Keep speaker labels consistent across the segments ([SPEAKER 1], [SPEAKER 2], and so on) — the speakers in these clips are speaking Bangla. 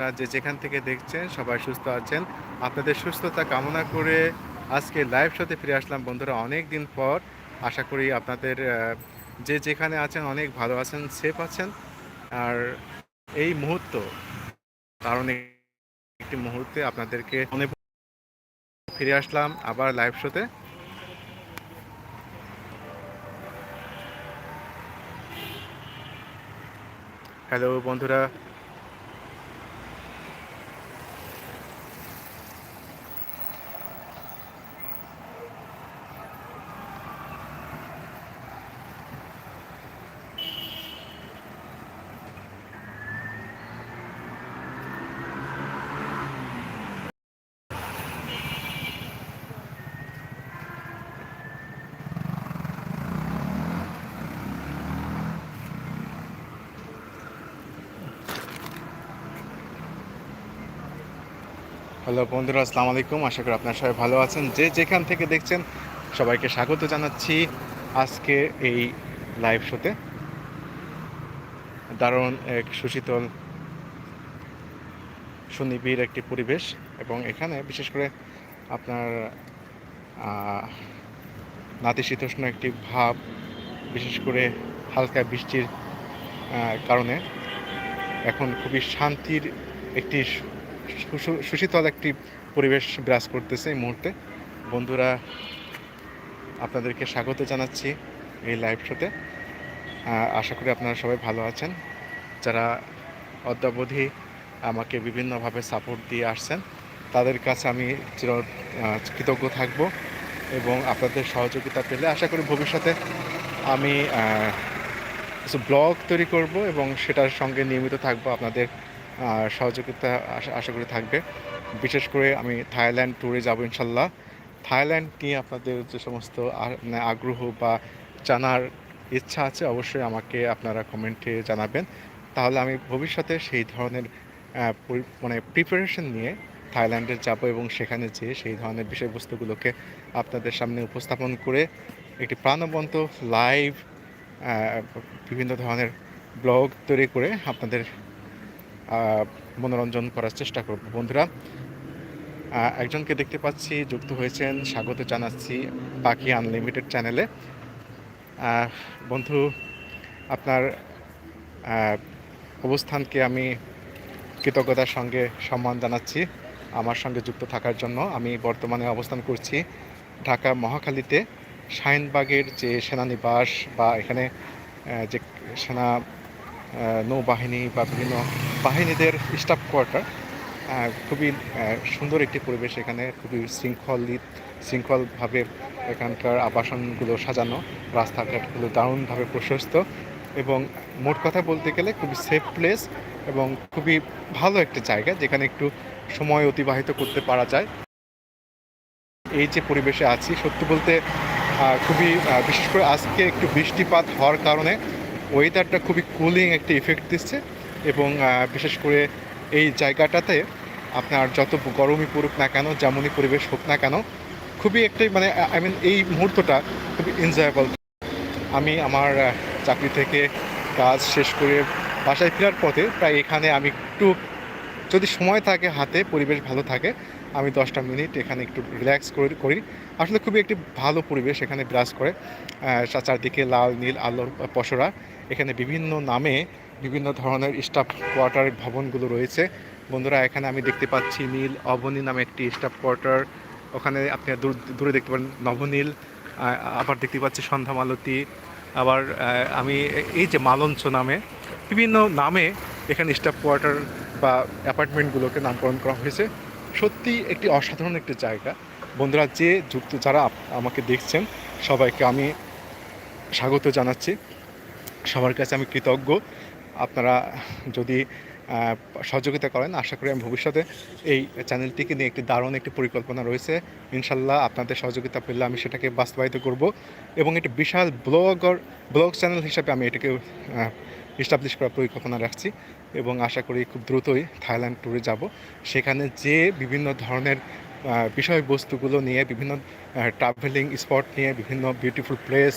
[SPEAKER 1] আপনারা যে যেখান থেকে দেখছেন, সবাই সুস্থ আছেন। আপনাদের সুস্থতা কামনা করে আজকে লাইভ শোতে ফিরে আসলাম। বন্ধুরা অনেক দিন পর আশা করি আপনাদের যে যেখানে আছেন অনেক ভালো আছেন সেফ আছেন। আর এই মুহূর্ত কারণ একটি মুহূর্তে আপনাদেরকে অনেক ফিরে আসলাম আবার লাইভ শোতে হ্যালো বন্ধুরা। হ্যালো বন্ধুরা, আসসালামু আলাইকুম। আশা করি আপনারা সবাই ভালো আছেন। যে যেখান থেকে দেখছেন, সবাইকে স্বাগত জানাচ্ছি আজকে এই লাইভ শোতে দারুণ এক সুশীতল, সুনিবিড় একটি পরিবেশ এবং এখানে বিশেষ করে আপনার নাতিশীতোষ্ণ একটি ভাব, বিশেষ করে হালকা বৃষ্টির কারণে এখন খুবই শান্তির একটি সুশীতল একটি পরিবেশ বিরাজ করতেছে এই মুহূর্তে। বন্ধুরা, আপনাদেরকে স্বাগত জানাচ্ছি এই লাইভ শোতে আশা করি আপনারা সবাই ভালো আছেন। যারা অদ্যাবধি আমাকে বিভিন্নভাবে সাপোর্ট দিয়ে আসছেন, তাদের কাছে আমি চির কৃতজ্ঞ থাকব এবং আপনাদের সহযোগিতা পেলে আশা করি ভবিষ্যতে আমি কিছু ব্লগ তৈরি করব এবং সেটার সঙ্গে নিয়মিত থাকব আপনাদের সহযোগিতা আশা করি থাকবে। বিশেষ করে আমি থাইল্যান্ড ট্যুরে যাব ইনশাল্লাহ। থাইল্যান্ড নিয়ে আপনাদের যে সমস্ত মানে আগ্রহ বা জানার ইচ্ছা আছে, অবশ্যই আমাকে আপনারা কমেন্টে জানাবেন। তাহলে আমি ভবিষ্যতে সেই ধরনের মানে প্রিপারেশন নিয়ে থাইল্যান্ডে যাব এবং সেখানে যেয়ে সেই ধরনের বিষয়বস্তুগুলোকে আপনাদের সামনে উপস্থাপন করে একটি প্রাণবন্ত লাইভ বিভিন্ন ধরনের ব্লগ তৈরি করে আপনাদের মনোরঞ্জন করার চেষ্টা করব, বন্ধুরা। একজনকে দেখতে পাচ্ছি, যুক্ত হয়েছেন, স্বাগত জানাচ্ছি পাখি আনলিমিটেড চ্যানেলে। বন্ধু, আপনার অবস্থানকে আমি কৃতজ্ঞতার সঙ্গে সম্মান জানাচ্ছি, আমার সঙ্গে যুক্ত থাকার জন্য। আমি বর্তমানে অবস্থান করছি ঢাকা মহাখালীতে শাহিনবাগের যে সেনানিবাস বা এখানে যে সেনা নৌবাহিনী বা বিভিন্ন বাহিনীদের স্টাফ কোয়ার্টার খুবই সুন্দর একটি পরিবেশ এখানে, খুবই শৃঙ্খলিত, শৃঙ্খলভাবে এখানকার আবাসনগুলো সাজানো, রাস্তাঘাটগুলো দারুণভাবে প্রশস্ত এবং মোট কথা বলতে গেলে খুবই সেফ প্লেস এবং খুবই ভালো একটা জায়গা যেখানে একটু সময় অতিবাহিত করতে পারা যায়। এই যে পরিবেশে আছি, সত্যি বলতে খুবই বিশেষ করে আজকে একটু বৃষ্টিপাত হওয়ার কারণে ওয়েদারটা খুবই কুলিং একটা ইফেক্ট দিচ্ছে এবং বিশেষ করে এই জায়গাটাতে আপনার যত গরমই পড়ুক না কেন, যেমনই পরিবেশ হোক না কেন, খুবই একটাই মানে আই মিন এই মুহূর্তটা খুবই এনজয়েবল আমি আমার চাকরি থেকে কাজ শেষ করে বাসায় ফেরার পথে প্রায় এখানে আমি একটু, যদি সময় থাকে হাতে, পরিবেশ ভালো থাকে, আমি দশটা মিনিট এখানে একটু রিল্যাক্স করি আসলে খুবই একটি ভালো পরিবেশ এখানে বিরাজ করে। চারদিকে লাল, নীল, আলোর পসরা। এখানে বিভিন্ন নামে বিভিন্ন ধরনের স্টাফ কোয়ার্টার ভবনগুলো রয়েছে। বন্ধুরা, এখানে আমি দেখতে পাচ্ছি নীল অবনী নামে একটি স্টাফ কোয়ার্টার ওখানে আপনি দূর, দূরে দেখতে পারেন নবনীল আবার দেখতে পাচ্ছি সন্ধ্যা মালতী, আবার আমি এই যে মালঞ্চ নামে বিভিন্ন নামে এখানে স্টাফ কোয়ার্টার বা অ্যাপার্টমেন্টগুলোকে নামকরণ করা হয়েছে। সত্যি একটি অসাধারণ একটি জায়গা। বন্ধুরা, যে যুক্ত যারা আমাকে দেখছেন, সবাইকে আমি স্বাগত জানাচ্ছি। সবার কাছে আমি কৃতজ্ঞ। আপনারা যদি সহযোগিতা করেন, আশা করি আমি ভবিষ্যতে এই চ্যানেলটিকে নিয়ে একটি দারুণ একটি পরিকল্পনা রয়েছে। ইনশাল্লাহ আপনাদের সহযোগিতা পেলে আমি সেটাকে বাস্তবায়িত করব এবং একটি বিশাল ব্লগর, ব্লগ চ্যানেল হিসাবে আমি এটাকে এস্টাবলিশ করার পরিকল্পনা রাখছি এবং আশা করি খুব দ্রুতই থাইল্যান্ড ট্যুরে যাব। সেখানে যে বিভিন্ন ধরনের বিষয়বস্তুগুলো নিয়ে, বিভিন্ন ট্রাভেলিং স্পট নিয়ে, বিভিন্ন বিউটিফুল প্লেস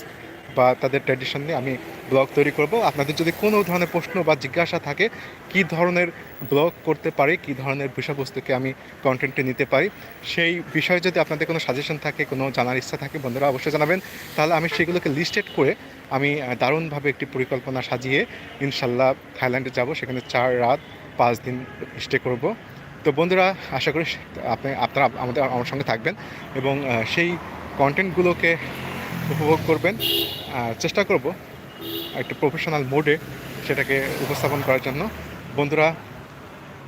[SPEAKER 1] বা তাদের ট্র্যাডিশন নিয়ে আমি ব্লগ তৈরি করব। আপনাদের যদি কোনো ধরনের প্রশ্ন বা জিজ্ঞাসা থাকে, কি ধরনের ব্লগ করতে পারি, কি ধরনের বিষয়বস্তুকে আমি কন্টেন্টে নিতে পারি, সেই বিষয়ে যদি আপনাদের কোনো সাজেশন থাকে, কোনো জানার ইচ্ছা থাকে, বন্ধুরা অবশ্যই জানাবেন। তাহলে আমি সেগুলোকে লিস্টেড করে আমি দারুণভাবে একটি পরিকল্পনা সাজিয়ে ইনশাল্লাহ থাইল্যান্ডে যাব। সেখানে চার রাত, পাঁচ দিন স্টে করব। তো বন্ধুরা, আশা করি আপনি, আপনারা আমাদের, আমার সঙ্গে থাকবেন এবং সেই কন্টেন্টগুলোকে উপভোগ করবেন। আহ, চেষ্টা করব একটা প্রফেশনাল মোডে সেটাকে উপস্থাপন করার জন্য। বন্ধুরা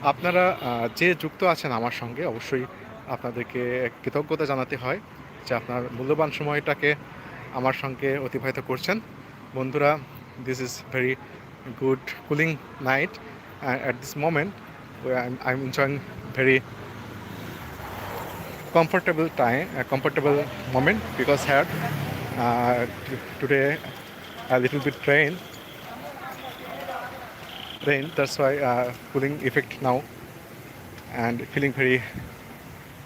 [SPEAKER 1] আপনারা যে যুক্ত আছেন আমার সঙ্গে অবশ্যই আপনাদেরকে কৃতজ্ঞতা জানাতে হয় যে আপনার মূল্যবান সময়টাকে আমার সঙ্গে অতিবাহিত করছেন। বন্ধুরা this is very good cooling night at this moment I am enjoying very comfortable time, a moment because had uh, today a little bit rain. Rain, that's why uh, cooling effect now, and feeling very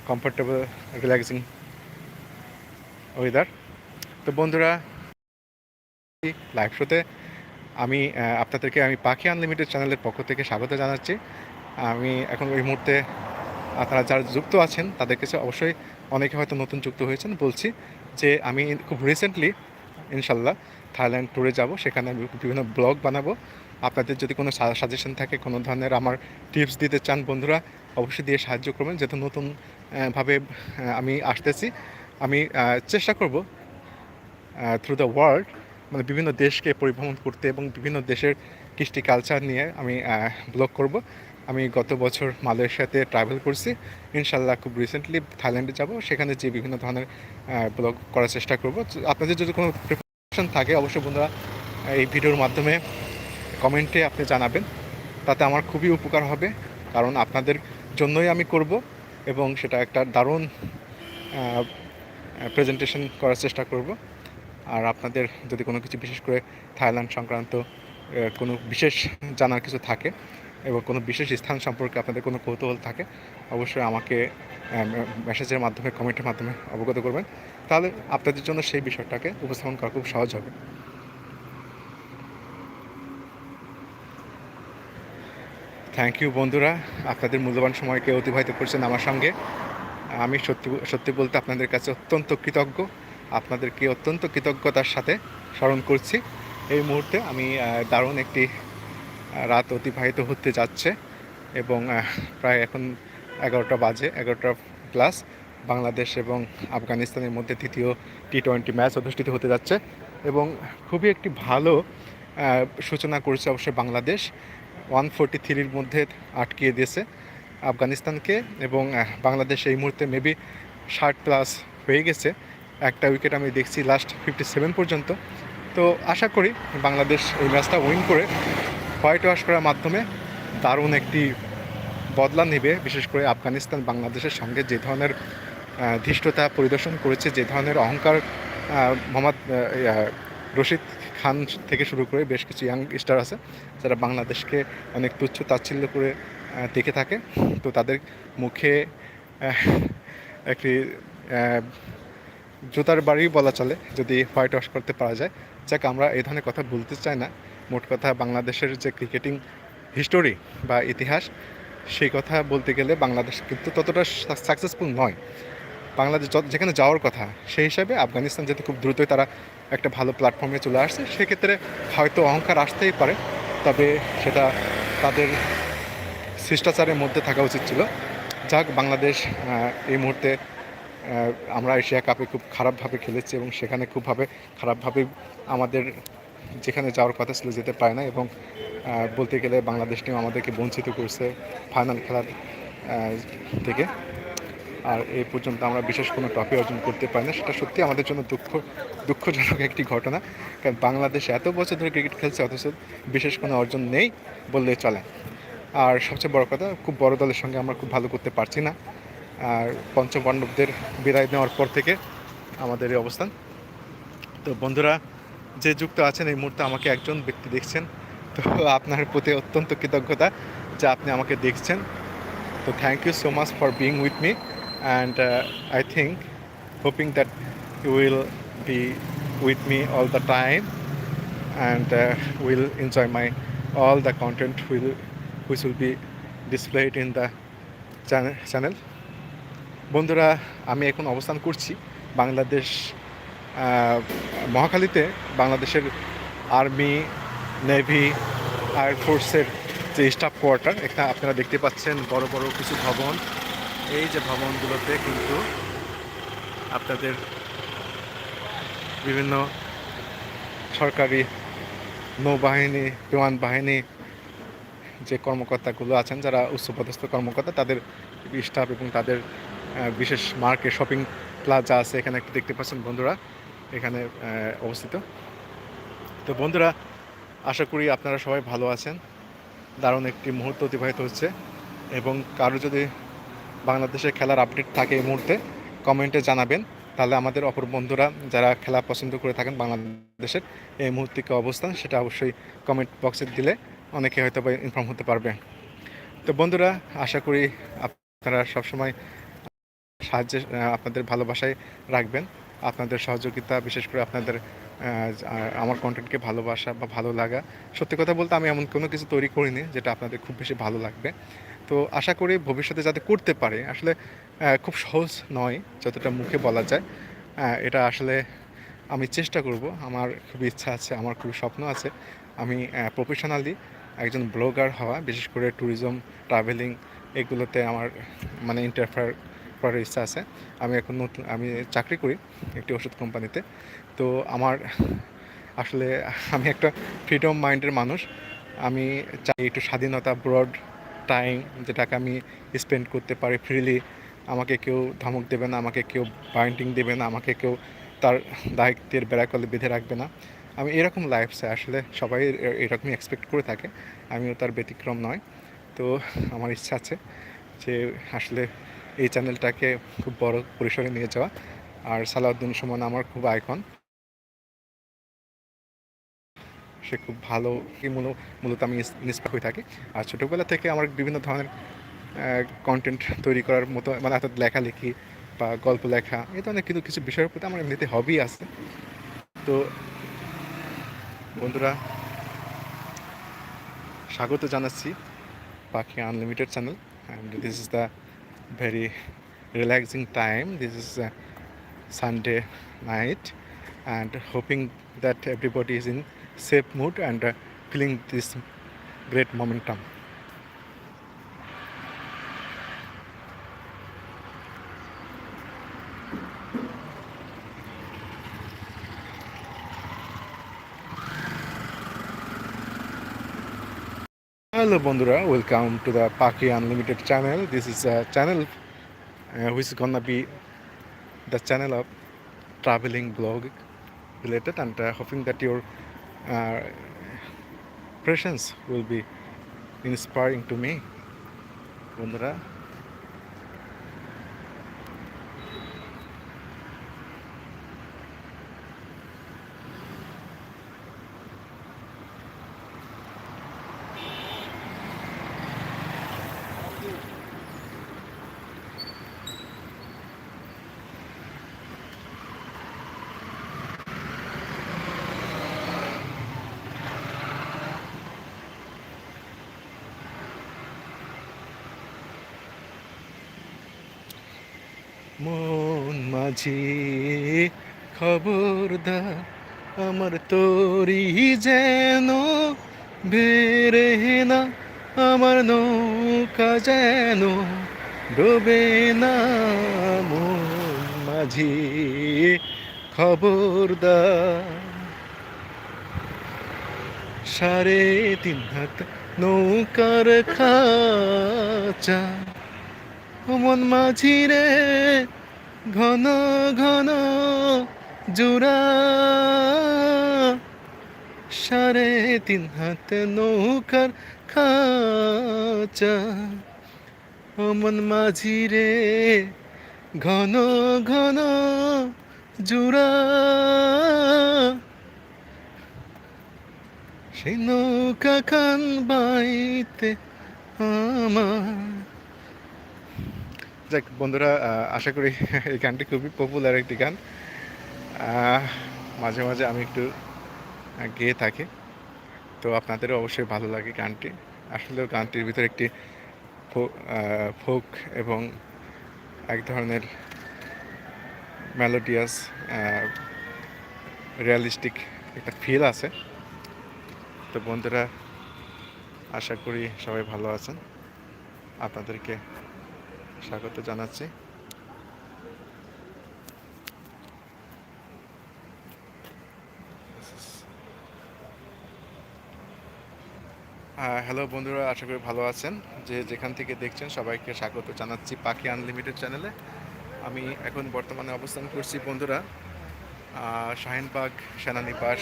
[SPEAKER 1] comfortable, relaxing weather. তো বন্ধুরা লাইভ শোতে আমি আপনাদেরকে আমি পাখি আনলিমিটেড চ্যানেলের পক্ষ থেকে স্বাগত জানাচ্ছি আমি এখন এই মুহূর্তে আপনারা যারা যুক্ত আছেন তাদের কাছে অবশ্যই অনেকে হয়তো নতুন যুক্ত হয়েছেন বলছি যে আমি খুব রিসেন্টলি ইনশাল্লাহ থাইল্যান্ড ট্যুরে যাব। সেখানে আমি বিভিন্ন ব্লগ বানাবো। আপনাদের যদি কোনো সাজেশন থাকে কোনো ধরনের আমার টিপস দিতে চান বন্ধুরা অবশ্যই দিয়ে সাহায্য করবেন। যেহেতু নতুন আহ, ভাবে আমি আসতেছি আমি চেষ্টা করব থ্রু দ্য ওয়ার্ল্ড মানে বিভিন্ন দেশকে পরিভ্রমণ করতে এবং বিভিন্ন দেশের কৃষ্টি কালচার নিয়ে আমি ব্লগ করব। আমি গত বছর মালয়েশিয়াতে ট্রাভেল করছি। ইনশাল্লাহ খুব রিসেন্টলি থাইল্যান্ডে যাব। সেখানে যে বিভিন্ন ধরনের ব্লগ করার চেষ্টা করব। আপনাদের যদি কোনো প্রিপারেশন থাকে, অবশ্যই বন্ধুরা, এই ভিডিওর মাধ্যমে কমেন্টে আপনি জানাবেন। তাতে আমার খুবই উপকার হবে। কারণ আপনাদের জন্যই আমি করব এবং সেটা একটা দারুণ প্রেজেন্টেশন করার চেষ্টা করব। আর আপনাদের যদি কোনো কিছু বিশেষ করে থাইল্যান্ড সংক্রান্ত কোনো বিশেষ জানার কিছু থাকে এবং কোনো বিশেষ স্থান সম্পর্কে আপনাদের কোনো কৌতূহল থাকে, অবশ্যই আমাকে মেসেজের মাধ্যমে কমেন্টের মাধ্যমে অবগত করবেন। তাহলে আপনাদের জন্য সেই বিষয়টাকে উপস্থাপন করা খুব সহজ হবে। থ্যাংক ইউ বন্ধুরা। আপনাদের মূল্যবান সময়কে অতিবাহিত করছেন আমার সঙ্গে। আমি সত্যি সত্যি বলতে আপনাদের কাছে অত্যন্ত কৃতজ্ঞ। আপনাদেরকে অত্যন্ত কৃতজ্ঞতার সাথে স্মরণ করছি। এই মুহূর্তে আমি দারুণ একটি রাত অতিবাহিত হতে যাচ্ছে এবং প্রায় এখন এগারোটা বাজে, এগারোটা প্লাস বাংলাদেশ এবং আফগানিস্তানের মধ্যে তৃতীয় টি টোয়েন্টি ম্যাচ অনুষ্ঠিত হতে যাচ্ছে এবং খুবই একটি ভালো সূচনা করেছে অবশ্যই বাংলাদেশ। ওয়ান ফোরটি থ্রির মধ্যে আটকিয়ে দিয়েছে আফগানিস্তানকে এবং বাংলাদেশ এই মুহূর্তে মেবি ষাট প্লাস হয়ে গেছে। একটা উইকেট আমি দেখছি লাস্ট ফিফটি সেভেন পর্যন্ত। তো আশা করি বাংলাদেশ এই ম্যাচটা উইন করে হোয়াইট ওয়াশ করার মাধ্যমে দারুণ একটি বদলা নেবে, বিশেষ করে আফগানিস্তান, বাংলাদেশের সঙ্গে যে ধরনের ধৃষ্টতা পরিদর্শন করেছে, যে ধরনের অহংকার মোহাম্মদ রশিদ খান থেকে শুরু করে বেশ কিছু ইয়াং স্টার আছে, যারা বাংলাদেশকে অনেক তুচ্ছ তাচ্ছিল্য করে দেখে থাকে। তো তাদের মুখে একটি জুতার বাড়ি বলা চলে, যদি হোয়াইট ওয়াশ করতে পারা যায়। যাক, আমরা এই ধরনের কথা বলতে চাই না। মোট কথা বাংলাদেশের যে ক্রিকেটিং হিস্টোরি বা ইতিহাস, সেই কথা বলতে গেলে বাংলাদেশ কিন্তু ততটা সাকসেসফুল নয়। বাংলাদেশ যেখানে যাওয়ার কথা, সেই হিসাবে আফগানিস্তান যেহেতু খুব দ্রুতই তারা একটা ভালো প্ল্যাটফর্মে চলে আসছে, সেক্ষেত্রে হয়তো অহংকার আসতেই পারে। তবে সেটা তাদের শিষ্টাচারের মধ্যে থাকা উচিত ছিল। যাক, বাংলাদেশ এই মুহূর্তে আমরা এশিয়া কাপে খুব খারাপভাবে খেলেছি এবং সেখানে খুবভাবে খারাপভাবে আমাদের যেখানে যাওয়ার কথা ছিল যেতে পারে না এবং বলতে গেলে বাংলাদেশ টিম আমাদেরকে বঞ্চিত করছে ফাইনাল খেলার থেকে। আর এই পর্যন্ত আমরা বিশেষ কোনো ট্রফি অর্জন করতে পারি না। সেটা সত্যি আমাদের জন্য দুঃখ, দুঃখজনক একটি ঘটনা। কারণ বাংলাদেশ এত বছর ধরে ক্রিকেট খেলছে, অথচ বিশেষ কোনো অর্জন নেই বললে চলে। আর সবচেয়ে বড় কথা, খুব বড় দলের সঙ্গে আমরা খুব ভালো করতে পারছি না। আর পঞ্চপাণ্ডবদের বিদায় নেওয়ার পর থেকে আমাদের এই অবস্থান। তো বন্ধুরা যে যুক্ত আছেন এই মুহূর্তে আমাকে একজন ব্যক্তি দেখছেন। তো আপনার প্রতি অত্যন্ত কৃতজ্ঞতা যে আপনি আমাকে দেখছেন। তো thank you so much for being with me and I think hoping that you will be with me all the time and will enjoy my all the content will will, which be displayed in the channel বন্ধুরা, আমি এখন অবস্থান করছি বাংলাদেশ মহাখালীতে বাংলাদেশের আর্মি, নেভি এয়ারফোর্সের যে স্টাফ কোয়ার্টার এখানে আপনারা দেখতে পাচ্ছেন বড় বড় কিছু ভবন। এই যে ভবনগুলোতে কিন্তু আপনাদের বিভিন্ন সরকারি নৌবাহিনী, বিমান বাহিনী যে কর্মকর্তাগুলো আছেন, যারা উচ্চপদস্থ কর্মকর্তা, তাদের স্টাফ এবং তাদের বিশেষ মার্কেট শপিং প্লাজা আছে। এখানে একটু দেখতে পাচ্ছেন বন্ধুরা। এখানে অবস্থিত। তো বন্ধুরা, আশা করি আপনারা সবাই ভালো আছেন। দারুণ একটি মুহূর্ত অতিবাহিত হচ্ছে এবং কারও যদি বাংলাদেশের খেলার আপডেট থাকে এই মুহূর্তে কমেন্টে জানাবেন। তাহলে আমাদের অপর বন্ধুরা যারা খেলা পছন্দ করে থাকেন বাংলাদেশের, এই মুহূর্তে অবস্থান সেটা অবশ্যই কমেন্ট বক্সে দিলে অনেকে হয়তো বা ইনফর্ম হতে পারবে। তো বন্ধুরা, আশা করি আপনারা সবসময় সাহায্যে আপনাদের ভালোবাসায় রাখবেন। আপনাদের সহযোগিতা, বিশেষ করে আপনাদের আমার কন্টেন্টকে ভালোবাসা বা ভালো লাগা। সত্যি কথা বলতে আমি এমন কোনো কিছু তৈরি করিনি যেটা আপনাদের খুব বেশি ভালো লাগবে। তো আশা করি ভবিষ্যতে যাতে করতে পারে, আসলে খুব সহজ নয় যতটা মুখে বলা যায়। এটা আসলে আমি চেষ্টা করব। আমার খুব ইচ্ছা আছে, আমার খুব স্বপ্ন আছে। আমি প্রফেশনালি একজন ব্লগার হওয়া, বিশেষ করে ট্যুরিজম ট্রাভেলিং এগুলোতে আমার মানে ইন্টারফেয়ার করার ইচ্ছা আছে। আমি এখন নতুন, আমি চাকরি করি একটি ওষুধ কোম্পানিতে। তো আমার আসলে আমি একটা ফ্রিডম মাইন্ডের মানুষ। আমি চাই একটু স্বাধীনতা ব্রড টাইম যেটাকে আমি স্পেন্ড করতে পারি ফ্রিলি আমাকে কেউ ধমক দেবে না, আমাকে কেউ বাইন্ডিং দেবে না, আমাকে কেউ তার দায়িত্বের বেড়াকলে বেঁধে রাখবে না। আমি এরকম লাইফ চাই আসলে, সবাই এরকমই এক্সপেক্ট করে থাকে। আমিও তার ব্যতিক্রম নয়। তো আমার ইচ্ছা আছে যে আসলে এই চ্যানেলটাকে খুব বড় পরিসরে নিয়ে যাওয়া। আর সালাউদ্দিন সুমন আমার খুব আইকন। সে খুব ভালো মূলত আমি ইন্সপায়ার হয়ে থাকি। আর ছোটোবেলা থেকে আমার বিভিন্ন ধরনের কন্টেন্ট তৈরি করার মতো মানে অর্থাৎ লেখালেখি বা গল্প লেখা, এই ধরনের কিন্তু কিছু বিষয়ের প্রতি আমার এমনিতে হবি আছে। তো বন্ধুরা, স্বাগত জানাচ্ছি Pakhi unlimited channel. And this is the very relaxing time. This is Sunday night, and hoping that everybody is in safe mood and uh, feeling this great momentum. Hello Bondura, welcome to the Paki Unlimited channel. This is a channel uh, which is gonna be the channel of traveling blog related and uh, hoping that your uh, presence will be inspiring to me বন্ধুরা মাঝি খবরদার আমার তোরি যেন বেরে না, আমার নৌকা যেন ডোবে না। মন মাঝি খবরদার সাড়ে তিন হাত নৌকার খাচা। মন মাঝি রে ঘন ঘন জোড়া। সাড়ে তিন হাত নৌকার খাচা। মন মাঝি রে ঘন ঘন জোড়া। সেই নৌকা খান বাইতে আমার যাক, বন্ধুরা আশা করি এই গানটি খুবই পপুলার একটি গান। মাঝে মাঝে আমি একটু গেয়ে থাকি। তো আপনাদেরও অবশ্যই ভালো লাগে গানটি। আসলেও গানটির ভিতরে একটি ফোক এবং এক ধরনের মেলোডিয়াস রিয়ালিস্টিক একটা ফিল আছে। তো বন্ধুরা, আশা করি সবাই ভালো আছেন। আপনাদেরকে স্বাগত জানাচ্ছি। হ্যালো বন্ধুরা, আশা করি ভালো আছেন। যে যেখান থেকে দেখছেন, সবাইকে স্বাগত জানাচ্ছি পাখি আনলিমিটেড চ্যানেলে আমি এখন বর্তমানে অবস্থান করছি, বন্ধুরা শাহিনবাগ সেনানিবাস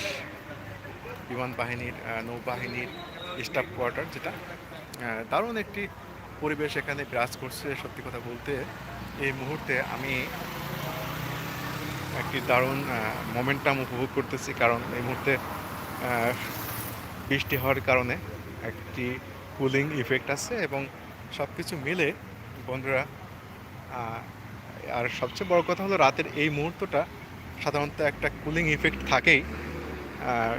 [SPEAKER 1] বিমান বাহিনীর নৌবাহিনীর স্টাফ কোয়ার্টার যেটা দারুণ একটি পরিবেশ এখানে বিরাজ করছে সত্যি কথা বলতে। এই মুহূর্তে আমি একটি দারুণ মোমেন্টাম উপভোগ করতেছি কারণ এই মুহূর্তে বৃষ্টি হওয়ার কারণে একটি কুলিং ইফেক্ট আছে এবং সব কিছু মিলে বন্ধুরা আর সবচেয়ে বড় কথা হলো রাতের এই মুহূর্তটা সাধারণত একটা কুলিং ইফেক্ট থাকেই। আহ,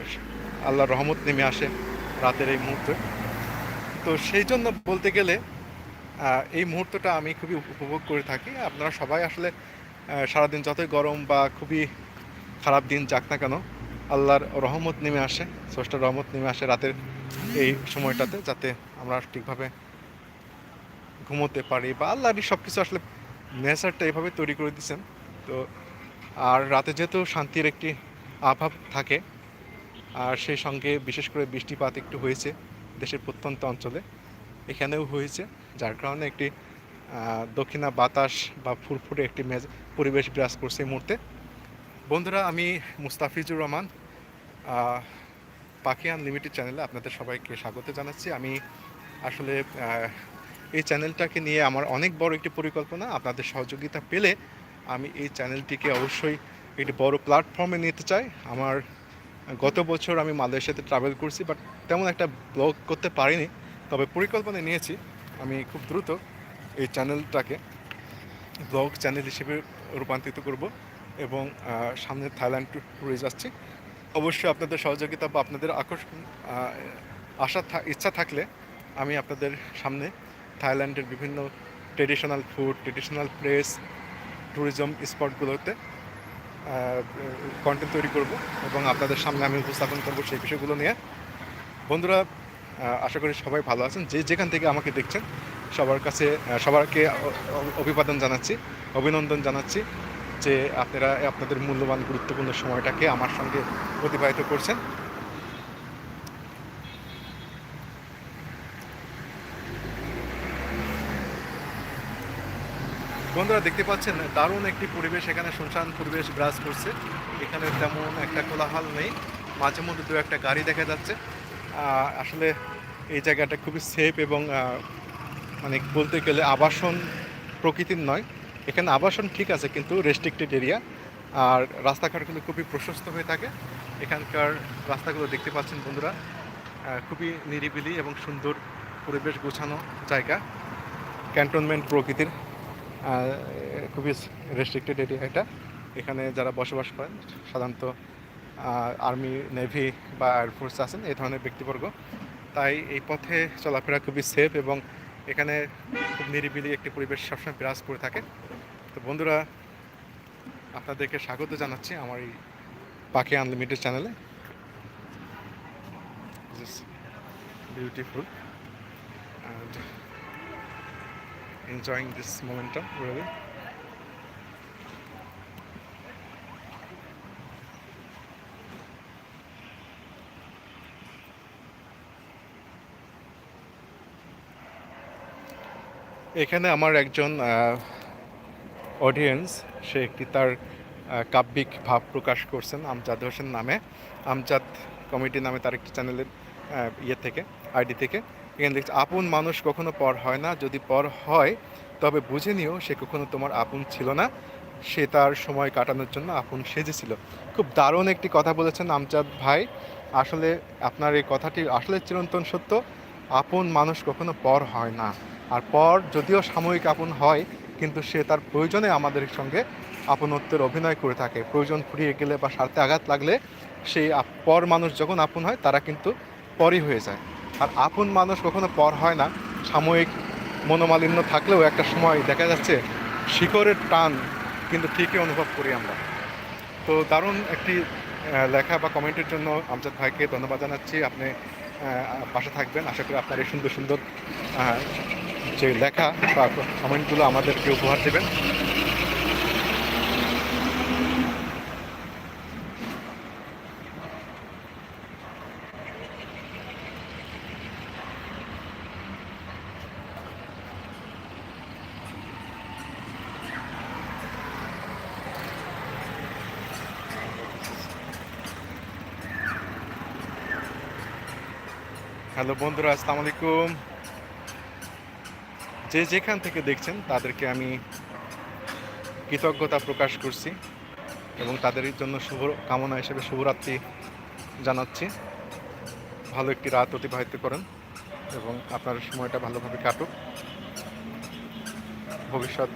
[SPEAKER 1] আল্লাহর রহমত নেমে আসে রাতের এই মুহূর্তে। তো সেই জন্য বলতে গেলে এই মুহূর্তটা আমি খুবই উপভোগ করে থাকি। আপনারা সবাই আসলে সারাদিন যতই গরম বা খুবই খারাপ দিন যাক না কেন, আল্লাহর রহমত নেমে আসে, স্রষ্টার রহমত নেমে আসে রাতের এই সময়টাতে, যাতে আমরা ঠিকভাবে ঘুমোতে পারি বা আল্লাহরই সব কিছু আসলে নেচারটা এভাবে তৈরি করে দিচ্ছেন তো, আর রাতে যেহেতু শান্তির একটি আভাব থাকে, আর সেই সঙ্গে বিশেষ করে বৃষ্টিপাত একটু হয়েছে দেশের প্রত্যন্ত অঞ্চলে, এখানেও হয়েছে। যার কারণে একটি দক্ষিণা বাতাস বা ফুরফুরে একটি মেজ পরিবেশ বিরাজ করছে এই মুহূর্তে। বন্ধুরা, আমি মুস্তাফিজুর রহমান পাখি আনলিমিটেড চ্যানেলে আপনাদের সবাইকে স্বাগত জানাচ্ছি। আমি আসলে এই চ্যানেলটাকে নিয়ে আমার অনেক বড় একটি পরিকল্পনা। আপনাদের সহযোগিতা পেলে আমি এই চ্যানেলটিকে অবশ্যই একটি বড় প্ল্যাটফর্মে নিতে চাই। আমার গত বছর আমি মালয়েশিয়াতে ট্রাভেল করছি বাট তেমন একটা ব্লগ করতে পারিনি। তবে পরিকল্পনা নিয়েছি। আমি খুব দ্রুত এই চ্যানেলটাকে ব্লগ চ্যানেল হিসেবে রূপান্তরিত করব এবং সামনে থাইল্যান্ড ট্যুরে যাচ্ছি অবশ্যই আপনাদের সহযোগিতা বা আপনাদের আকর্ষণ আশা ইচ্ছা থাকলে আমি আপনাদের সামনে থাইল্যান্ডের বিভিন্ন traditional food traditional place tourism স্পটগুলোতে content তৈরি করব এবং আপনাদের সামনে আমি উপস্থাপন করব সেই বিষয়গুলো নিয়ে। বন্ধুরা আশা করি সবাই ভালো আছেন। যে যেখান থেকে আমাকে দেখছেন, সবার কাছে সবারকে অভিবাদন জানাচ্ছি, অভিনন্দন জানাচ্ছি যে আপনারা আপনাদের মূল্যবান, গুরুত্বপূর্ণ সময়টাকে আমার সঙ্গে অতিবাহিত করছেন। বন্ধুরা, দেখতে পাচ্ছেন, দারুণ একটি পরিবেশ এখানে শুনশান পরিবেশ বিরাজ করছে। এখানে তেমন একটা কোলাহল নেই। মাঝে মধ্যে দু একটা গাড়ি দেখা যাচ্ছে। আসলে এই জায়গাটা খুবই সেফ এবং মানে বলতে গেলে আবাসন প্রকৃতির নয়। এখানে আবাসন ঠিক আছে কিন্তু রেস্ট্রিক্টেড এরিয়া আর রাস্তাঘাটগুলো খুবই প্রশস্ত হয়ে থাকে। এখানকার রাস্তাগুলো দেখতে পাচ্ছেন বন্ধুরা। খুবই নিরিবিলি এবং সুন্দর পরিবেশ গোছানো জায়গা। ক্যান্টনমেন্ট প্রকৃতির। খুবই রেস্ট্রিক্টেড এরিয়া এটা। এখানে যারা বসবাস করেন, সাধারণত আর্মি, নেভি বা এয়ারফোর্স আছেন, এই ধরনের ব্যক্তিবর্গ। তাই এই পথে চলাফেরা খুবই সেফ এবং এখানে খুব নিরিবিলি একটি পরিবেশ সবসময় বিরাজ করে থাকে। তো বন্ধুরা, আপনাদেরকে স্বাগত জানাচ্ছি আমার এই পাখি আনলিমিটেড চ্যানেলে beautiful and enjoying this momentum, really এখানে আমার একজন অডিয়েন্স সে একটি তার কাব্যিক ভাব প্রকাশ করছেন আমজাদ হোসেন নামে। আমজাদ কমিটি নামে তার একটি চ্যানেলের ইয়ে থেকে, আইডি থেকে। এখানে দেখছি, আপন মানুষ কখনো পর হয় না, যদি পর হয়, তবে বুঝে নিও সে কখনো তোমার আপন ছিল না। সে তার সময় কাটানোর জন্য আপন সেজেছিল। খুব দারুণ একটি কথা বলেছেন আমজাদ ভাই। আসলে আপনার এই কথাটি আসলে চিরন্তন সত্য। আপন মানুষ কখনো পর হয় না। আর পর যদিও সাময়িক আপন হয়, কিন্তু সে তার প্রয়োজনে আমাদের সঙ্গে আপনত্বের অভিনয় করে থাকে। প্রয়োজন ফুরিয়ে গেলে বা স্বার্থে আঘাত লাগলে সেই পর মানুষ যখন আপন হয়, তারা কিন্তু পরই হয়ে যায়। আর আপন মানুষ কখনো পর হয় না। সাময়িক মনোমালিন্য থাকলেও একটা সময় দেখা যাচ্ছে, শিকড়ের টান কিন্তু ঠিকই অনুভব করি আমরা। তো দারুণ একটি লেখা বা কমেন্টের জন্য আমজাদ ভাইকে ধন্যবাদ জানাচ্ছি। আপনি পাশে থাকবেন। আশা করি আপনার এই সুন্দর সুন্দর যে লেখা বা কমেন্টগুলো আমাদেরকে উপহার দেবেন। হ্যালো বন্ধুরা আসসালামু আলাইকুম। যে যেখান থেকে দেখছেন, তাদেরকে আমি কৃতজ্ঞতা প্রকাশ করছি এবং তাদের জন্য শুভ কামনা হিসেবে শুভরাত্রি জানাচ্ছি। ভালো একটি রাত অতিবাহিত করেন এবং আপনার সময়টা ভালোভাবে কাটুক। ভবিষ্যৎ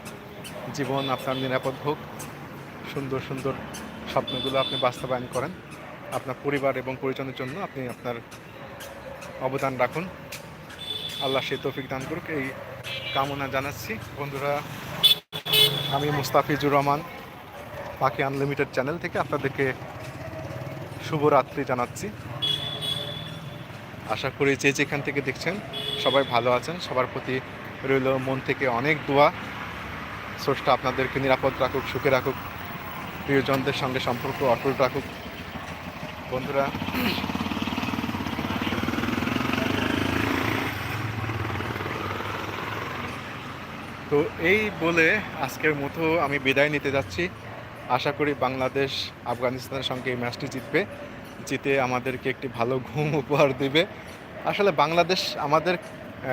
[SPEAKER 1] জীবন আপনার নিরাপদ হোক। সুন্দর সুন্দর স্বপ্নগুলো আপনি বাস্তবায়ন করেন। আপনার পরিবার এবং পরিজনের জন্য আপনি আপনার অবদান রাখুন। আল্লাহ সে তৌফিক দান করুক। এই কামনা জানাচ্ছি। বন্ধুরা, আমি মুস্তাফিজুর রহমান, পাখি আনলিমিটেড চ্যানেল থেকে আপনাদেরকে শুভরাত্রি জানাচ্ছি। আশা করি যে যেখান থেকে দেখছেন সবাই ভালো আছেন, সবার প্রতি রইল মন থেকে অনেক দোয়া। স্রষ্টা আপনাদেরকে নিরাপদ রাখুক, সুখে রাখুক, প্রিয়জনদের সঙ্গে সম্পর্ক অটুট রাখুক। বন্ধুরা তো এই বলে আজকের মতো আমি বিদায় নিতে যাচ্ছি। আশা করি বাংলাদেশ আফগানিস্তানের সঙ্গে এই ম্যাচটি জিতবে। জিতে আমাদেরকে একটি ভালো ঘুম উপহার দেবে। আসলে বাংলাদেশ আমাদের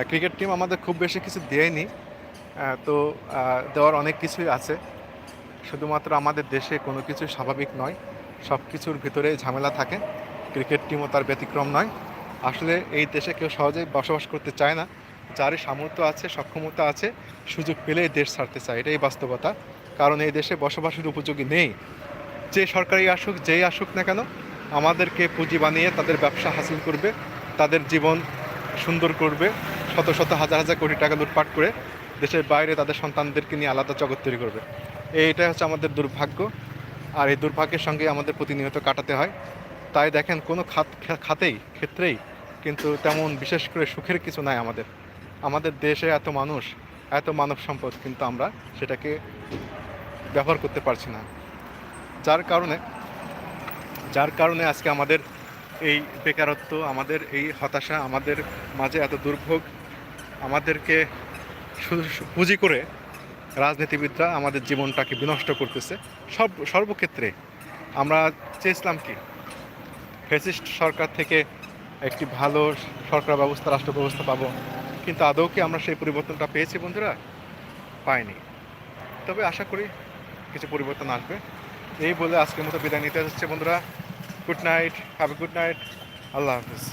[SPEAKER 1] ক্রিকেট টিম আমাদের খুব বেশি কিছু দেয়নি। তো দেওয়ার অনেক কিছুই আছে। শুধুমাত্র আমাদের দেশে কোনো কিছু স্বাভাবিক নয়, সব কিছুর ভিতরে ঝামেলা থাকে। ক্রিকেট টিমও তার ব্যতিক্রম নয়। আসলে এই দেশে কেউ সহজেই বসবাস করতে চায় না। যারই সামর্থ্য আছে, সক্ষমতা আছে, সুযোগ পেলেই দেশ ছাড়তে চায়। এটাই বাস্তবতা। কারণ এই দেশে বসবাসের উপযোগী নেই। যে সরকারি আসুক, যেই আসুক না কেন, আমাদেরকে পুঁজি বানিয়ে তাদের ব্যবসা হাসিল করবে, তাদের জীবন সুন্দর করবে, শত শত হাজার হাজার কোটি টাকা লুটপাট করে দেশের বাইরে তাদের সন্তানদেরকে নিয়ে আলাদা জগৎ তৈরি করবে। এইটাই হচ্ছে আমাদের দুর্ভাগ্য। আর এই দুর্ভাগ্যের সঙ্গে আমাদের প্রতিনিয়ত কাটাতে হয়। তাই দেখেন, কোনো খাত খাতেই, ক্ষেত্রেই কিন্তু তেমন বিশেষ করে সুখের কিছু নাই আমাদের। আমাদের দেশে এত মানুষ, এত মানব সম্পদ কিন্তু আমরা সেটাকে ব্যবহার করতে পারছি না। যার কারণে যার কারণে আজকে আমাদের এই বেকারত্ব, আমাদের এই হতাশা, আমাদের মাঝে এত দুর্ভোগ, আমাদেরকে পুঁজি করে রাজনীতিবিদরা আমাদের জীবনটাকে বিনষ্ট করতেছে। সব, সর্বক্ষেত্রে আমরা চেয়েছিলাম কি, ফ্যাসিস্ট সরকার থেকে একটি ভালো সরকার ব্যবস্থা রাষ্ট্র ব্যবস্থা পাবো। কিন্তু আদৌ কি আমরা সেই পরিবর্তনটা পেয়েছি, বন্ধুরা। পাইনি। তবে আশা করি কিছু পরিবর্তন আসবে। এই বলে আজকের মতো বিদায় নিতে হচ্ছে বন্ধুরা। Good night have a good night Allah Hafiz.